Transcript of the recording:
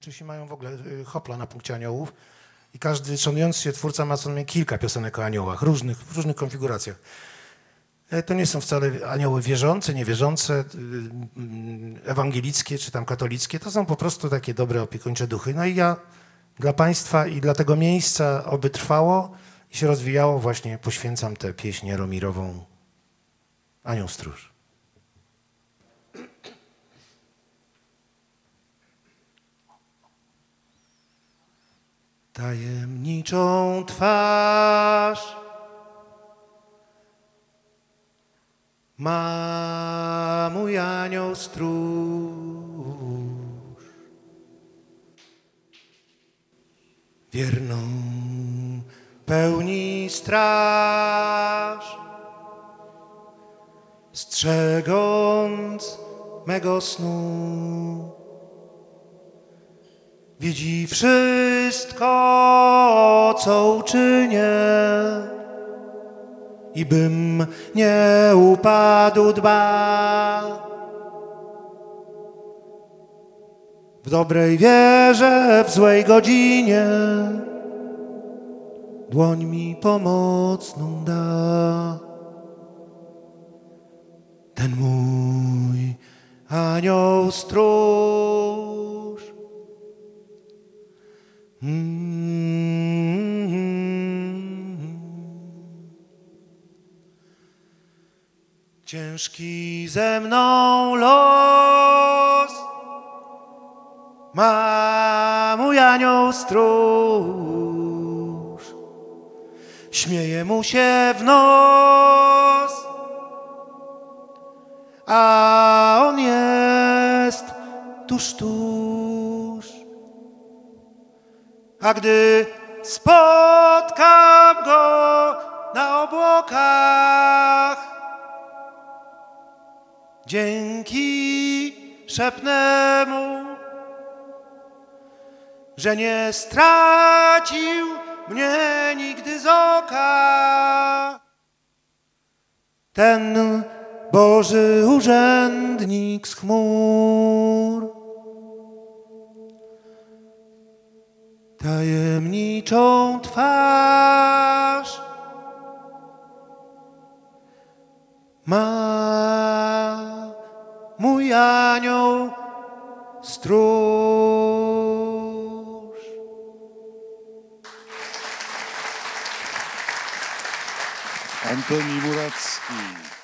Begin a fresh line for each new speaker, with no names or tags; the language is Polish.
Czysi mają w ogóle y, hopla na punkcie aniołów i każdy szanujący się twórca ma co najmniej kilka piosenek o aniołach, różnych, w różnych konfiguracjach. E, To nie są wcale anioły wierzące, niewierzące, y, mm, ewangelickie czy tam katolickie. To są po prostu takie dobre opiekuńcze duchy. No i ja dla Państwa i dla tego miejsca, oby trwało i się rozwijało, właśnie poświęcam tę pieśń Jaromirową Anioł Stróż. Tajemniczą twarz ma mój anioł stróż. Wierną pełni straż, strzegąc mego snu. Widzi wszystko, co uczynię i bym nie upadł dba. W dobrej wierze, w złej godzinie dłoń mi pomocną da. Ten mój anioł stróż. Ciężki ze mną los ma mój anioł stróż. Śmieje mu się w nos, a on jest tuż, tuż. A gdy spotkam go na obłokach, dzięki szepnę mu, że nie stracił mnie nigdy z oka. Ten Boży urzędnik z chmur. Tajemniczą twarz ma mój anioł stróż.
Antoni Muracki.